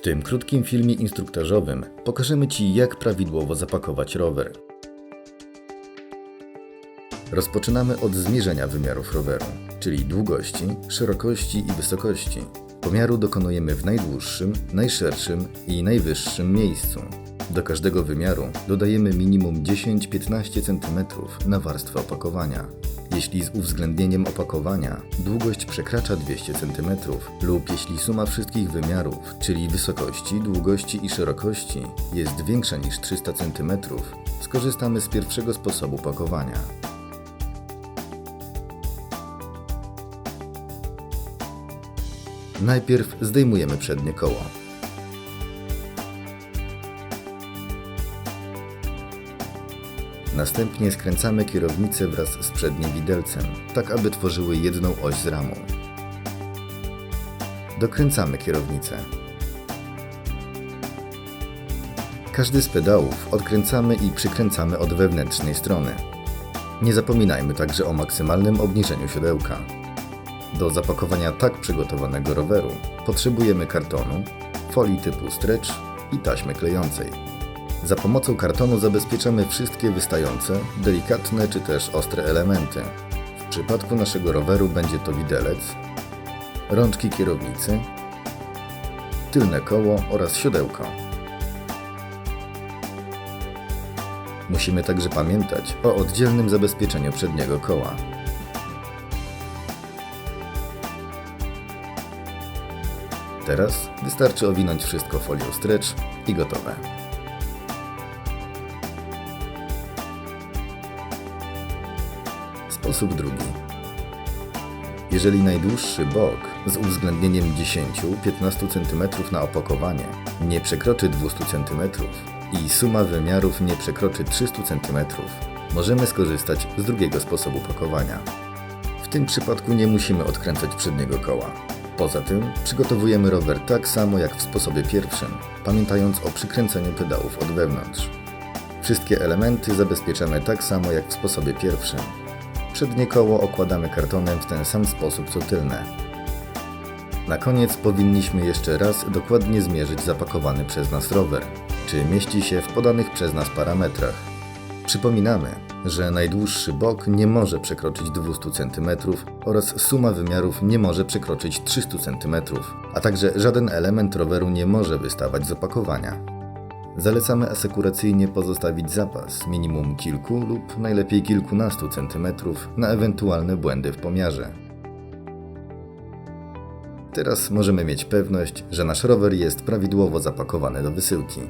W tym krótkim filmie instruktażowym pokażemy Ci, jak prawidłowo zapakować rower. Rozpoczynamy od zmierzenia wymiarów roweru, czyli długości, szerokości i wysokości. Pomiaru dokonujemy w najdłuższym, najszerszym i najwyższym miejscu. Do każdego wymiaru dodajemy minimum 10-15 cm na warstwę opakowania. Jeśli z uwzględnieniem opakowania długość przekracza 200 cm lub jeśli suma wszystkich wymiarów, czyli wysokości, długości i szerokości jest większa niż 300 cm, skorzystamy z pierwszego sposobu pakowania. Najpierw zdejmujemy przednie koło. Następnie skręcamy kierownicę wraz z przednim widelcem, tak aby tworzyły jedną oś z ramą. Dokręcamy kierownicę. Każdy z pedałów odkręcamy i przykręcamy od wewnętrznej strony. Nie zapominajmy także o maksymalnym obniżeniu siodełka. Do zapakowania tak przygotowanego roweru potrzebujemy kartonu, folii typu stretch i taśmy klejącej. Za pomocą kartonu zabezpieczamy wszystkie wystające, delikatne czy też ostre elementy. W przypadku naszego roweru będzie to widelec, rączki kierownicy, tylne koło oraz siodełko. Musimy także pamiętać o oddzielnym zabezpieczeniu przedniego koła. Teraz wystarczy owinąć wszystko folią stretch i gotowe. Sposób drugi. Jeżeli najdłuższy bok z uwzględnieniem 10-15 cm na opakowanie nie przekroczy 200 cm i suma wymiarów nie przekroczy 300 cm, możemy skorzystać z drugiego sposobu pakowania. W tym przypadku nie musimy odkręcać przedniego koła. Poza tym przygotowujemy rower tak samo jak w sposobie pierwszym, pamiętając o przykręceniu pedałów od wewnątrz. Wszystkie elementy zabezpieczamy tak samo jak w sposobie pierwszym. Przednie koło okładamy kartonem w ten sam sposób co tylne. Na koniec powinniśmy jeszcze raz dokładnie zmierzyć zapakowany przez nas rower, czy mieści się w podanych przez nas parametrach. Przypominamy, że najdłuższy bok nie może przekroczyć 200 cm oraz suma wymiarów nie może przekroczyć 300 cm, a także żaden element roweru nie może wystawać z opakowania. Zalecamy asekuracyjnie pozostawić zapas minimum kilku lub najlepiej kilkunastu centymetrów na ewentualne błędy w pomiarze. Teraz możemy mieć pewność, że nasz rower jest prawidłowo zapakowany do wysyłki.